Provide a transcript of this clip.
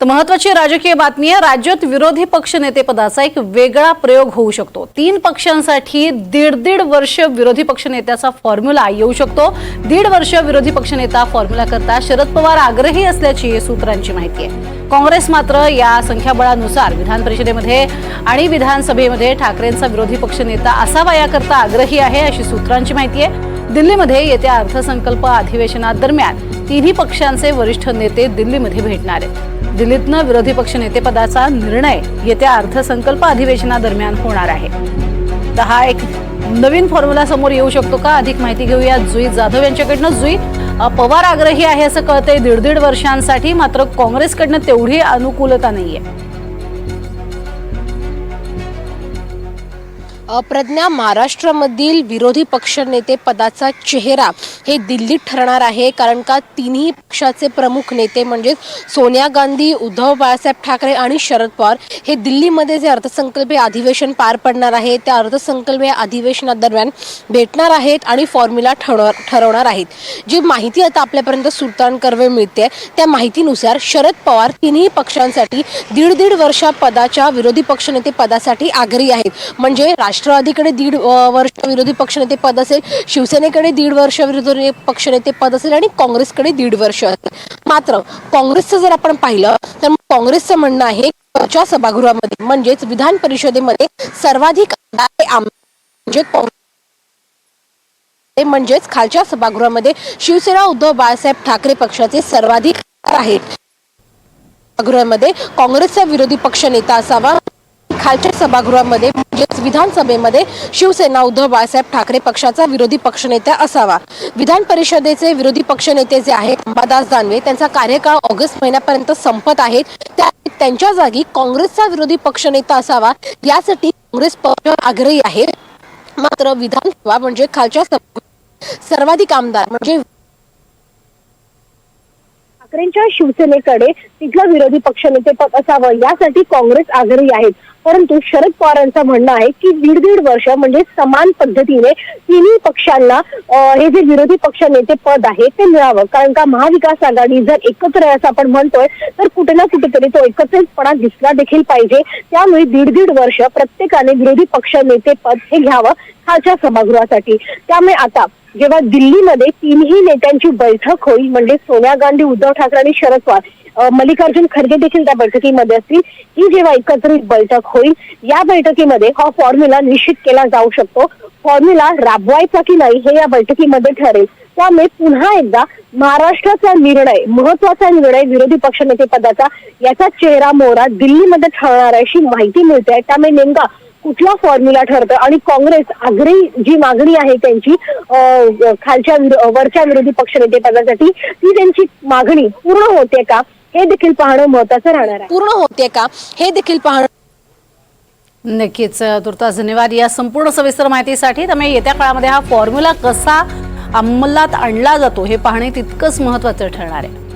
तर महत्वाची राजकीय बातमी आहे राज्यात विरोधी पक्ष नेतेपदाचा एक वेगळा प्रयोग होऊ शकतो. तीन पक्षांसाठी दीड दीड वर्ष विरोधी पक्ष नेत्याचा फॉर्म्युला येऊ शकतो. दीड वर्ष विरोधी पक्षनेता फॉर्म्युला करता शरद पवार आग्रही असल्याची सूत्रांची माहिती आहे. काँग्रेस मात्र या संख्याबळानुसार विधान परिषदेमध्ये आणि विधानसभेमध्ये ठाकरेंचा विरोधी पक्ष नेता असावा याकरता आग्रही आहे अशी सूत्रांची माहिती आहे. दिल्लीमध्ये येत्या अर्थसंकल्प अधिवेशनादरम्यान तिन्ही पक्षांचे वरिष्ठ नेते दिल्लीमध्ये भेटणार आहेत. दिल्लीतनं विरोधी पक्ष नेतेपदाचा निर्णय येत्या अर्थसंकल्प अधिवेशनादरम्यान होणार आहे. तर हा एक नवीन फॉर्म्युला समोर येऊ शकतो का? अधिक माहिती घेऊया जुई जाधव यांच्याकडनं. जुई पवार आग्रही आहे असं कळतंय. दीड दीड वर्षांसाठी मात्र काँग्रेसकडनं तेवढी अनुकूलता नाहीये. प्रज्ञा महाराष्ट्रामधील विरोधी पक्षनेते पदाचा चेहरा हे दिल्लीत ठरणार आहे कारण का तिन्ही पक्षाचे प्रमुख नेते म्हणजे सोनिया गांधी उद्धव बाळासाहेब ठाकरे आणि शरद पवार हे दिल्लीमध्ये जे अर्थसंकल्पीय अधिवेशन पार पडणार आहे त्या अर्थसंकल्पीय अधिवेशनादरम्यान भेटणार आहेत आणि फॉर्म्युला ठरवणार ठरवणार आहेत. जी माहिती आता आपल्यापर्यंत सुलतान कर्वे मिळते त्या माहितीनुसार शरद पवार तिन्ही पक्षांसाठी दीड दीड वर्षा पदाच्या विरोधी पक्षनेते पदासाठी आग्रही आहेत. म्हणजे राष्ट्र राष्ट्रवादीकडे दीड वर्ष विरोधी पक्षनेते पद असेल शिवसेनेकडे दीड वर्ष विरोधी पक्षनेते पद असेल आणि काँग्रेसकडे दीड वर्ष असेल. मात्र काँग्रेसचं जर आपण पाहिलं तर काँग्रेसचं म्हणणं आहे च्या सभागृहामध्ये म्हणजेच विधान परिषदेमध्ये सर्वाधिक म्हणजे म्हणजेच खालच्या सभागृहामध्ये शिवसेना उद्धव बाळासाहेब ठाकरे पक्षाचे सर्वाधिक आहेत. सभागृहामध्ये काँग्रेसचा विरोधी पक्ष नेता असावा खालच्या सभागृहामध्ये म्हणजेच विधानसभेमध्ये शिवसेना उद्धव बाळासाहेब ठाकरे पक्षाचा विरोधी पक्षनेता असावा. विधान परिषदेचे विरोधी पक्षनेते जे आहेत अंबादास दानवे त्यांचा कार्यकाळ ऑगस्ट महिन्यापर्यंत संपत आहे. त्या त्यांच्या जागी काँग्रेसचा विरोधी पक्षनेता असावा यासाठी काँग्रेस पक्ष आग्रही आहे. मात्र विधानसभा म्हणजे खालच्या सर्वाधिक आमदार म्हणजे ठाकरेंच्या शिवसेनेकडे तिथलं विरोधी पक्षनेते पद असावं यासाठी काँग्रेस आग्रही आहेत परंतु शरद पवारांचं म्हणणं आहे की दीड दीड वर्ष म्हणजे समान पद्धतीने तिन्ही पक्षांना हे जे विरोधी पक्ष नेते पद आहे ते मिळावं. कारण का महाविकास आघाडी जर एकत्र आहे असं आपण म्हणतोय तर कुठे ना कुठेतरी तो एकत्रितपणा दिसला देखील पाहिजे. त्यामुळे दीड दीड वर्ष प्रत्येकाने विरोधी पक्ष नेते पद हे घ्यावं खालच्या सभागृहासाठी. त्यामुळे आता जेव्हा दिल्लीमध्ये तिन्ही नेत्यांची बैठक होईल म्हणजे सोनिया गांधी उद्धव ठाकरे आणि शरद पवार मल्लिकार्जुन खरगे देखील त्या बैठकीमध्ये असतील. ही जेव्हा एकत्रित बैठक होईल या बैठकीमध्ये हा फॉर्म्युला निश्चित केला जाऊ शकतो. फॉर्म्युला राबवायचा की नाही हे या बैठकीमध्ये ठरेल. त्यामुळे पुन्हा एकदा महाराष्ट्राचा निर्णय महत्त्वाचा निर्णय विरोधी पक्षनेते पदाचा याचा चेहरा मोहरा दिल्लीमध्ये ठरणार आहे अशी माहिती मिळते. आहे त्यामुळे नेमका कुठला फॉर्म्युला ठरतं? आणि काँग्रेस आग्रही जी मागणी आहे त्यांची खालच्या विरो- वरच्या विरोधी पक्षनेते पदासाठी ती त्यांची मागणी पूर्ण होते का? हे देखील पाहणं महत्वाचं राहणार आहे. पूर्ण होते का? हे देखील पाहणं नक्कीच तुर्तास धन्यवाद या संपूर्ण सविस्तर माहितीसाठी. त्यामुळे येत्या काळामध्ये हा फॉर्म्युला कसा अंमलात आणला जातो हे पाहणे तितकंच महत्वाचं ठरणार आहे.